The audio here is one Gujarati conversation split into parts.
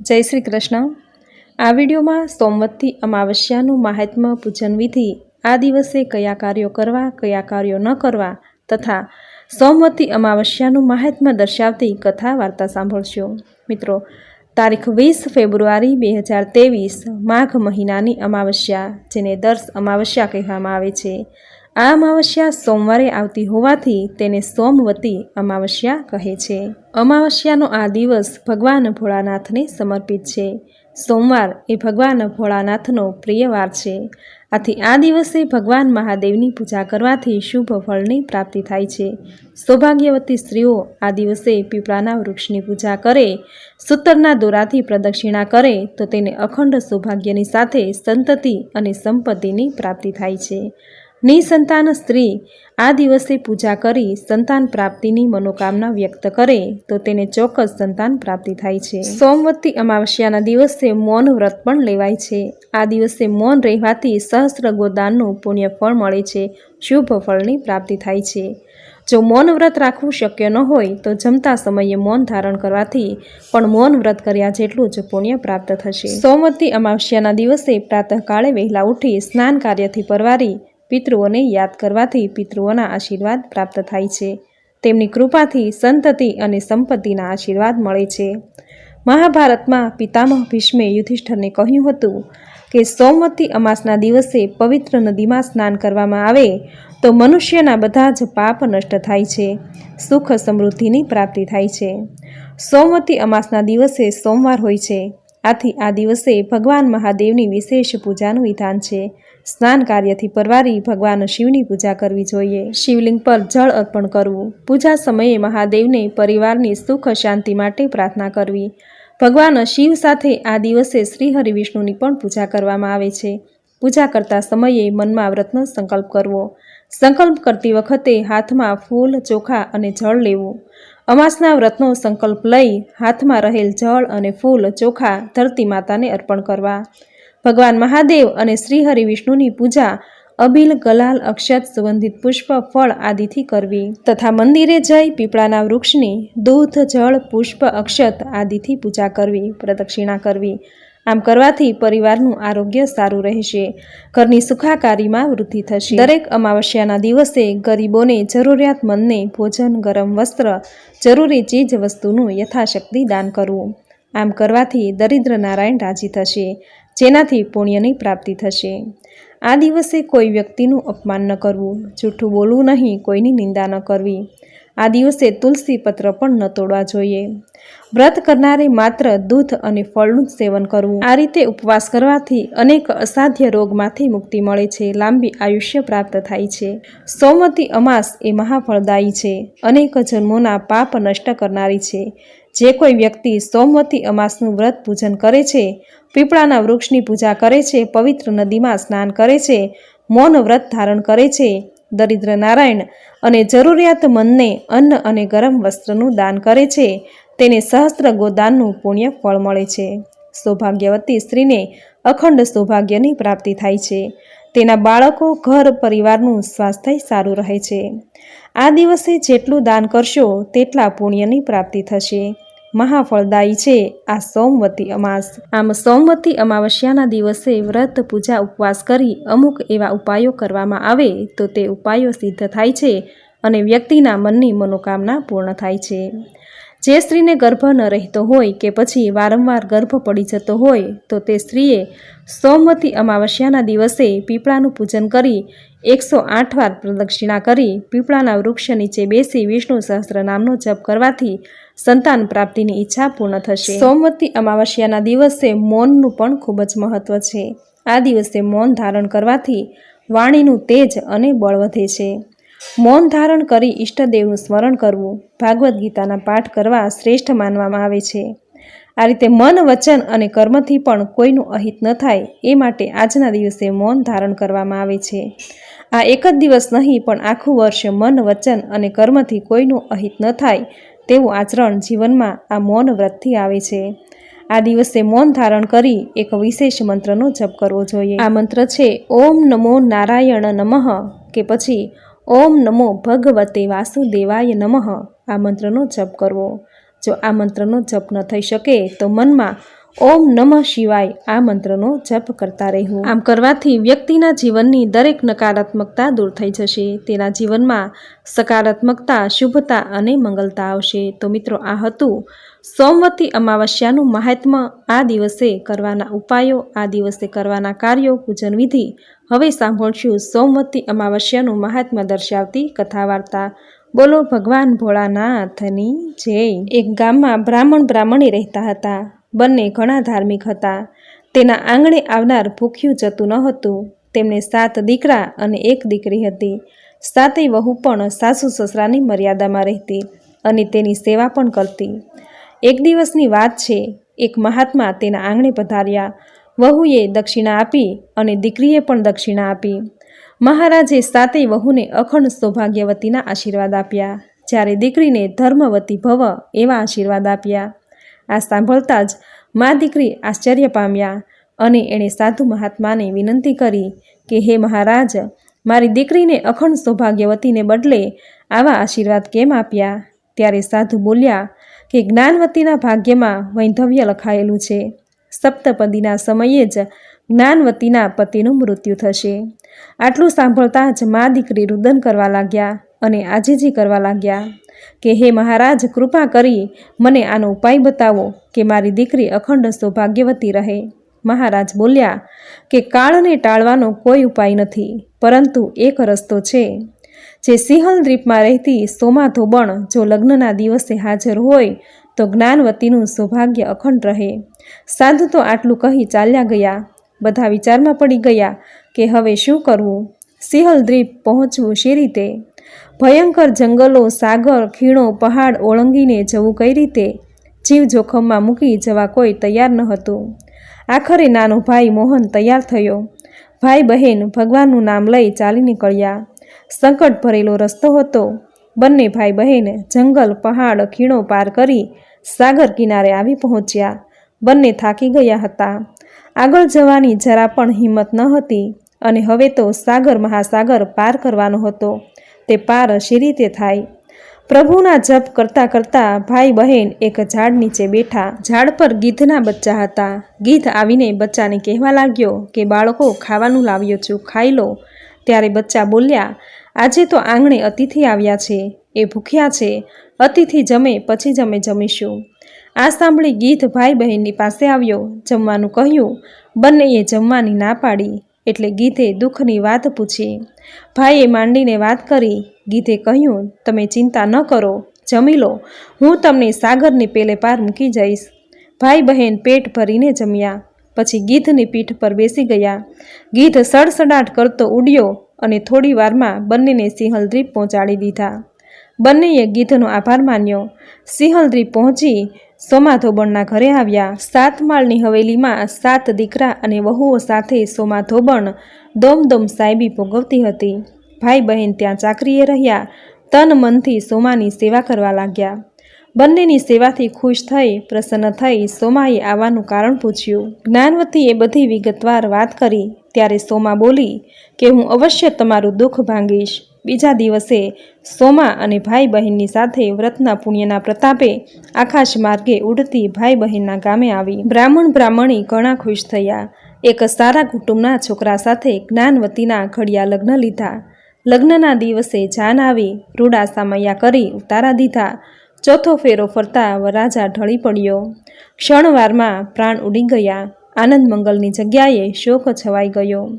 જય શ્રી કૃષ્ણ. આ વિડીયોમાં સોમવતથી અમાવસ્યાનું મહાત્મ્ય પૂજન વિધિ, આ દિવસે કયા કાર્યો કરવા, કયા કાર્યો ન કરવા તથા સોમવતી અમાવસ્યાનું મહાત્મ્ય દર્શાવતી કથા વાર્તા સાંભળશો. મિત્રો, તારીખ વીસ ફેબ્રુઆરી બે હજાર ત્રેવીસ, માઘ મહિનાની અમાવસ્યા, જેને દર્શ અમાવસ્યા કહેવામાં આવે છે. આ અમાવસ્યા સોમવારે આવતી હોવાથી તેને સોમવતી અમાવસ્યા કહે છે. અમાવસ્યાનો આ દિવસ ભગવાન ભોળાનાથને સમર્પિત છે. સોમવાર એ ભગવાન ભોળાનાથનો પ્રિય વાર છે. આથી આ દિવસે ભગવાન મહાદેવની પૂજા કરવાથી શુભ ફળની પ્રાપ્તિ થાય છે. સૌભાગ્યવતી સ્ત્રીઓ આ દિવસે પીપળાના વૃક્ષની પૂજા કરે, સૂતરના દોરાથી પ્રદક્ષિણા કરે તો તેને અખંડ સૌભાગ્યની સાથે સંતતિ અને સંપત્તિની પ્રાપ્તિ થાય છે. નિસંતાન સ્ત્રી આ દિવસે પૂજા કરી સંતાન પ્રાપ્તિની મનોકામના વ્યક્ત કરે, તો તેને ચોક્કસ સંતાન પ્રાપ્તિ થાય છે. સોમવતી અમાવસ્યાના દિવસે મૌન વ્રત પણ લેવાય છે. આ દિવસે મૌન રહેવાથી સહસ્ત્ર ગોદાનનું પુણ્ય ફળ મળે છે, શુભ ફળની પ્રાપ્તિ થાય છે. જો મૌન વ્રત રાખવું શક્ય ન હોય, તો જમતા સમયે મૌન ધારણ કરવાથી પણ મૌન વ્રત કર્યા જેટલું જ પુણ્ય પ્રાપ્ત થશે. સોમવતી અમાવસ્યાના દિવસે પ્રાતઃકાળે વહેલા ઉઠી સ્નાન કાર્યથી પરવારી પિતૃઓને યાદ કરવાથી પિતૃઓના આશીર્વાદ પ્રાપ્ત થાય છે. તેમની કૃપાથી સંતતિ અને સંપત્તિના આશીર્વાદ મળે છે. મહાભારતમાં પિતામહ ભીષ્મે યુધિષ્ઠરને કહ્યું હતું કે સોમવતી અમાસના દિવસે પવિત્ર નદીમાં સ્નાન કરવામાં આવે, તો મનુષ્યના બધા જ પાપ નષ્ટ થાય છે, સુખ સમૃદ્ધિની પ્રાપ્તિ થાય છે. સોમવતી અમાસના દિવસે સોમવાર હોય છે. આથી આ દિવસે ભગવાન મહાદેવની વિશેષ પૂજાનું વિધાન છે. સ્નાન કાર્યથી પરવારી ભગવાન શિવની પૂજા કરવી જોઈએ. શિવલિંગ પર જળ અર્પણ કરવું. પૂજા સમયે મહાદેવને પરિવારની સુખ શાંતિ માટે પ્રાર્થના કરવી. ભગવાન શિવ સાથે આ દિવસે શ્રી હરિવિષ્ણુની પણ પૂજા કરવામાં આવે છે. પૂજા કરતા સમયે મનમાં વ્રતનો સંકલ્પ કરવો. સંકલ્પ કરતી વખતે હાથમાં ફૂલ, ચોખા અને જળ લેવું. અમાસના વ્રતનો સંકલ્પ લઈ હાથમાં રહેલ જળ અને ફૂલ ચોખા ધરતી માતાને અર્પણ કરવા. ભગવાન મહાદેવ અને શ્રી હરિ વિષ્ણુની પૂજા અબિલ ગલાલ અક્ષત સુગંધિત પુષ્પ, ફળ આદિથી કરવી તથા મંદિરે જઈ પીપળાના વૃક્ષની દૂધ, જળ, પુષ્પ અક્ષત આદિથી પૂજા કરવી, પ્રદક્ષિણા કરવી. આમ કરવાથી પરિવારનું આરોગ્ય સારું રહેશે. ઘરની સુખાકારીમાં વૃદ્ધિ થશે. દરેક અમાવસ્યાના દિવસે ગરીબોને જરૂરિયાતમંદને ભોજન, ગરમ વસ્ત્ર, જરૂરી ચીજ વસ્તુનું યથાશક્તિ દાન કરવું. આમ કરવાથી દરિદ્ર નારાયણ રાજી થશે, જેનાથી પુણ્યની પ્રાપ્તિ થશે. આ દિવસે કોઈ વ્યક્તિનું અપમાન ન કરવું. જૂઠું બોલવું નહીં, કોઈની નિંદા ન કરવી. આ દિવસે તુલસી પત્ર પણ ન તોડવા જોઈએ. વ્રત કરનારે માત્ર દૂધ અને ફળનું સેવન કરવું. આ રીતે ઉપવાસ કરવાથી અનેક અસાધ્ય રોગમાંથી મુક્તિ મળે છે, લાંબી આયુષ્ય પ્રાપ્ત થાય છે. સોમવતી અમાસ એ મહાફળદાયી છે. અનેક જન્મોના પાપ નષ્ટ કરનારી છે. જે કોઈ વ્યક્તિ સોમવતી અમાસનું વ્રત પૂજન કરે છે, પીપળાના વૃક્ષની પૂજા કરે છે, પવિત્ર નદીમાં સ્નાન કરે છે, મૌન વ્રત ધારણ કરે છે દરિદ્ર નારાયણ અને જરૂરિયાતમંદને અન્ન અને ગરમ વસ્ત્રનું દાન કરે છે, તેને સહસ્ત્ર ગોદાનનું પુણ્ય ફળ મળે છે. સૌભાગ્યવતી સ્ત્રીને અખંડ સૌભાગ્યની પ્રાપ્તિ થાય છે. તેના બાળકો, ઘર, પરિવારનું સ્વાસ્થ્ય સારું રહે છે. આ દિવસે જેટલું દાન કરશો, તેટલા પુણ્યની પ્રાપ્તિ થશે. મહાફળદાયી છે. આ સોમવતી અમાસ. આમ સોમવતી અમાવસ્યાના દિવસે વ્રત, પૂજા, ઉપવાસ કરી અમુક એવા ઉપાયો કરવામાં આવે તો તે ઉપાયો સિદ્ધ થાય છે અને વ્યક્તિના મનની મનોકામના પૂર્ણ થાય છે. જે સ્ત્રીને ગર્ભ ન રહેતો હોય કે પછી વારંવાર ગર્ભ પડી જતો હોય તો તે સ્ત્રીએ સોમવતી અમાવસ્યાના દિવસે પીપળાનું પૂજન કરી એકસો આઠ વાર પ્રદક્ષિણા કરી પીપળાના વૃક્ષ નીચે બેસી વિષ્ણુ સહસ્ત્ર નામનો જપ કરવાથી સંતાન પ્રાપ્તિની ઈચ્છા પૂર્ણ થશે. સોમવતી અમાવસ્યાના દિવસે મૌનનું પણ ખૂબ જ મહત્વ છે. આ દિવસે મૌન ધારણ કરવાથી વાણીનું તેજ અને બળ વધે છે. મૌન ધારણ કરી ઈષ્ટદેવનું સ્મરણ કરવું ભાગવદ્ ગીતાના પાઠ કરવા શ્રેષ્ઠ માનવામાં આવે છે. આ રીતે મન, વચન અને કર્મથી પણ કોઈનું અહિત ન થાય એ માટે આજના દિવસે મૌન ધારણ કરવામાં આવે છે. આ એક જ દિવસ નહીં પણ આખું વર્ષ મન, વચન અને કર્મથી કોઈનું અહિત ન થાય તેવું આચરણ જીવનમાં આ મૌન વ્રતથી આવે છે. આ દિવસે મૌન ધારણ કરી એક વિશેષ મંત્રનો જપ કરવો જોઈએ. આ મંત્ર છે, ઓમ નમો નારાયણ નમઃ કે પછી, ઓમ નમો ભગવતે વાસુદેવાય નમઃ આ મંત્રનો જપ કરવો. જો આ મંત્રનો જપ ન થઈ શકે તો મનમાં ઓમ નમઃ શિવાય આ મંત્રનો જપ કરતા રહેવું. આમ કરવાથી વ્યક્તિના જીવનની દરેક નકારાત્મકતા દૂર થઈ જશે. તેના જીવનમાં સકારાત્મકતા, શુભતા અને મંગલતા આવશે. તો મિત્રો, આ હતું સોમવતી અમાવસ્યાનું મહાત્મ્ય આ દિવસે કરવાના ઉપાયો, આ દિવસે કરવાના કાર્યો, પૂજન વિધિ. હવે સાંભળશું સોમવતી અમાવસ્યાનું મહાત્મ્ય દર્શાવતી કથા વાર્તા બોલો ભગવાન ભોળાનાથની જય. એક ગામમાં બ્રાહ્મણ બ્રાહ્મણી રહેતા હતા. બંને ઘણા ધાર્મિક હતા. તેના આંગણે આવનાર ભૂખ્યું જતું ન હતું તેમને સાત દીકરા અને એક દીકરી હતી. સાતેય વહુ પણ સાસુ સસરાની મર્યાદામાં રહેતી અને તેની સેવા પણ કરતી. એક દિવસની વાત છે, એક મહાત્મા તેના આંગણે પધાર્યા. વહુએ દક્ષિણા આપી અને દીકરીએ પણ દક્ષિણા આપી. મહારાજે સાતેય વહુને અખંડ સૌભાગ્યવતીના આશીર્વાદ આપ્યા. જ્યારે દીકરીને ધર્મવતી ભવ એવા આશીર્વાદ આપ્યા. આ સાંભળતા જ મા દીકરી આશ્ચર્ય પામ્યા અને એણે સાધુ મહાત્માને વિનંતી કરી કે, હે મહારાજ, મારી દીકરીને અખંડ સૌભાગ્યવતીને બદલે આવા આશીર્વાદ કેમ આપ્યા? ત્યારે સાધુ બોલ્યા કે, જ્ઞાનવતીના ભાગ્યમાં વૈધવ્ય લખાયેલું છે. સપ્તપદીના સમયે જ જ્ઞાનવતીના પતિનું મૃત્યુ થશે. આટલું સાંભળતા જ મા દીકરી રુદન કરવા લાગ્યા અને આજીજી કરવા લાગ્યા. કે હે મહારાજ, કૃપા કરી મને આનો ઉપાય બતાવો કે મારી દીકરી અખંડ સૌભાગ્યવતી રહે. મહારાજ બોલ્યા, કે કાળને ટાળવાનો કોઈ ઉપાય નથી, પરંતુ એક રસ્તો છે. જે સિંહલ દ્વીપમાં રહેતી સોમા ધોબણ જો લગ્નના દિવસે હાજર હોય, તો જ્ઞાનવતીનું સૌભાગ્ય અખંડ રહે. સાધુ તો આટલું કહી ચાલ્યા ગયા. બધા વિચારમાં પડી ગયા કે હવે શું કરવું? સિંહલ દ્વીપ પહોંચવું શી રીતે? ભયંકર જંગલો, સાગર, ખીણો, પહાડ ઓળંગીને જવું કઈ રીતે? જીવ જોખમમાં મૂકી જવા કોઈ તૈયાર ન હતું. આખરે નાનો ભાઈ મોહન તૈયાર થયો. ભાઈ બહેન ભગવાનનું નામ લઈ ચાલી નીકળ્યા. સંકટ ભરેલો રસ્તો હતો. બંને ભાઈ બહેન જંગલ, પહાડ, ખીણો પાર કરી સાગર કિનારે આવી પહોંચ્યા. બંને થાકી ગયા હતા. આગળ જવાની જરા પણ હિંમત ન હતી અને હવે તો સાગર, મહાસાગર પાર કરવાનો હતો. તે પાર અશી રીતે થાય? પ્રભુના જપ કરતાં કરતાં ભાઈ બહેન એક ઝાડ નીચે બેઠા. ઝાડ પર ગીધના બચ્ચા હતા. ગીધ આવીને બચ્ચાને કહેવા લાગ્યો કે, બાળકો, ખાવાનું લાવ્યો છું, ખાઈ લો. ત્યારે બચ્ચા બોલ્યા, આજે તો આંગણે અતિથિ આવ્યા છે. એ ભૂખ્યા છે. અતિથિ જમે, પછી જ અમે જમીશું. આ સાંભળી ગીધ ભાઈ બહેનની પાસે આવ્યો. જમવાનું કહ્યું. બંનેએ જમવાની ના પાડી. એટલે ગીધે દુઃખની વાત પૂછી. ભાઈએ માંડીને વાત કરી. ગીધે કહ્યું, તમે ચિંતા ન કરો, જમી લો. હું તમને સાગરની પેલે પાર મૂકી જઈશ. ભાઈ બહેન પેટ ભરીને જમ્યા. પછી ગીધની પીઠ પર બેસી ગયા. ગીધ સડસડાટ કરતો ઉડ્યો અને થોડી વારમાં બંનેને સિંહલદ્રીપ પહોંચાડી દીધા. બંનેએ ગીધનો આભાર માન્યો. સિંહલદ્રીપ પહોંચી સોમાધોબણના ઘરે આવ્યા. સાત માળની હવેલીમાં સાત દીકરા અને વહુઓ સાથે સોમાધોબણ દોમદોમ સાહેબી ભોગવતી હતી. ભાઈ બહેન ત્યાં ચાકરીએ રહ્યા. તન મનથી સોમાની સેવા કરવા લાગ્યા. બંનેની સેવાથી ખુશ થઈ, પ્રસન્ન થઈ સોમાએ આવવાનું કારણ પૂછ્યું. જ્ઞાનવતીએ બધી વિગતવાર વાત કરી. ત્યારે સોમા બોલી કે હું અવશ્ય તમારું દુઃખ ભાંગીશ. બીજા દિવસે સોમા અને ભાઈ બહેનની સાથે વ્રતના પુણ્યના પ્રતાપે આકાશ માર્ગે ઉડતી ભાઈ બહેનના ગામે આવી. બ્રાહ્મણ બ્રાહ્મણી ઘણા ખુશ થયા. એક સારા કુટુંબના છોકરા સાથે જ્ઞાનવતીના ઘડિયા લગ્ન લીધા. લગ્નના દિવસે જાન આવી, રૂડા સામૈયા કરી ઉતારા દીધા. ચોથો ફેરો ફરતા વરાજા ઢળી પડ્યો. ક્ષણવારમાં પ્રાણ ઉડી ગયા. આનંદ મંગલની જગ્યાએ શોક છવાઈ ગયો.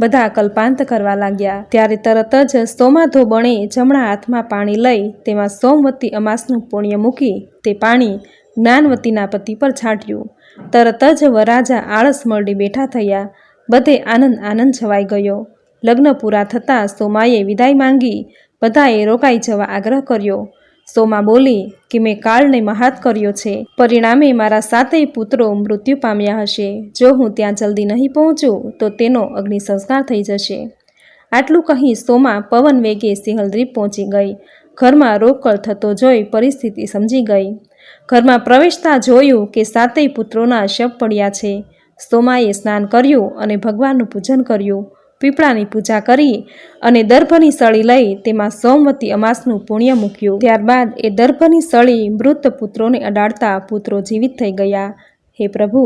બધા કલ્પાંત કરવા લાગ્યા. ત્યારે તરત જ સોમાધો બણે જમણા હાથમાં પાણી લઈ તેમાં સોમવતી અમાસનું પુણ્ય મૂકી તે પાણી જ્ઞાનવતીના પતિ પર છાંટ્યું. તરત જ વરાજા આળસ મરડી બેઠા થયા. બધે આનંદ આનંદ છવાઈ ગયો. લગ્ન પૂરા થતાં સોમાએ વિદાય માંગી. બધાએ રોકાઈ જવા આગ્રહ કર્યો. સોમા બોલી કે મેં કાળને મહાત કર્યો છે. પરિણામે મારા સાતેય પુત્રો મૃત્યુ પામ્યા હશે. જો હું ત્યાં જલ્દી નહીં પહોંચું, તો તેનો અગ્નિ સંસ્કાર થઈ જશે. આટલું કહી સોમા પવન વેગે સિંહલદ્રીપ પહોંચી ગઈ. ઘરમાં રોકળ થતો જોઈ પરિસ્થિતિ સમજી ગઈ. ઘરમાં પ્રવેશતા જોયું કે સાતેય પુત્રોના શબ પડ્યા છે. સોમાએ સ્નાન કર્યું અને ભગવાનનું પૂજન કર્યું. પીપળાની પૂજા કરી અને દર્ભની સળી લઈ તેમાં સોમવતી અમાસનું પુણ્ય મૂક્યું. ત્યારબાદ એ દર્ભની સળી મૃત પુત્રોને અડાડતા પુત્રો જીવિત થઈ ગયા. હે પ્રભુ,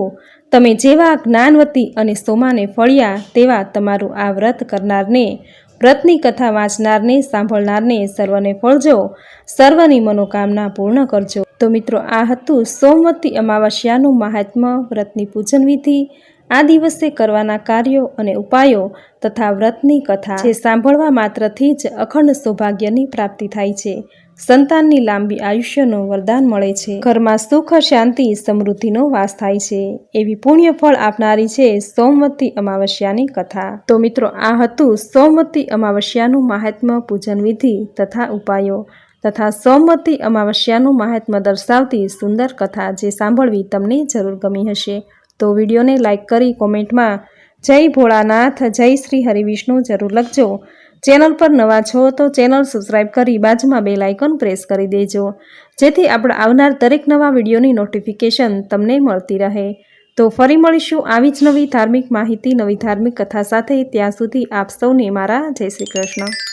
તમે જેવા જ્ઞાનવતી અને સોમાને ફળ્યા તેવા તમારું આ વ્રત કરનારને, વ્રતની કથા વાંચનારને, સાંભળનારને સર્વને ફળજો, સર્વની મનોકામના પૂર્ણ કરજો. તો મિત્રો, આ હતું સોમવતી અમાવસ્યાનું મહાત્મ્ય વ્રતની પૂજન વિધિ. આ દિવસે કરવાના કાર્યો અને ઉપાયો તથા વ્રતની કથા જે સાંભળવા માત્રથી જ અખંડ સૌભાગ્યની પ્રાપ્તિ થાય છે. સંતાનની લાંબી આયુષ્યનું વરદાન મળે છે. ઘરમાં સુખ, શાંતિ, સમૃદ્ધિનો વાસ થાય છે. એવી પુણ્ય ફળ આપનારી છે સોમવતી અમાવસ્યાની કથા. તો મિત્રો, આ હતું સોમવતી અમાવસ્યાનું મહાત્મ્ય પૂજન વિધિ તથા ઉપાયો તથા સોમવતી અમાવસ્યાનું મહાત્મ્ય દર્શાવતી સુંદર કથા જે સાંભળવી તમને જરૂર ગમી હશે. તો વિડીયોને લાઇક કરી કોમેન્ટમાં જય ભોળાનાથ, જય શ્રી હરિવિષ્ણુ જરૂર લખજો. ચેનલ પર નવા છો તો ચેનલ સબસ્ક્રાઈબ કરી બાજુમાં બેલ લાઇકોન પ્રેસ કરી દેજો. જેથી આપણે આવનાર દરેક નવા વિડીયોની નોટિફિકેશન તમને મળતી રહે. તો ફરી મળીશું આવી જ નવી ધાર્મિક માહિતી, નવી ધાર્મિક કથા સાથે. ત્યાં સુધી આપ સૌને મારા જય શ્રી કૃષ્ણ.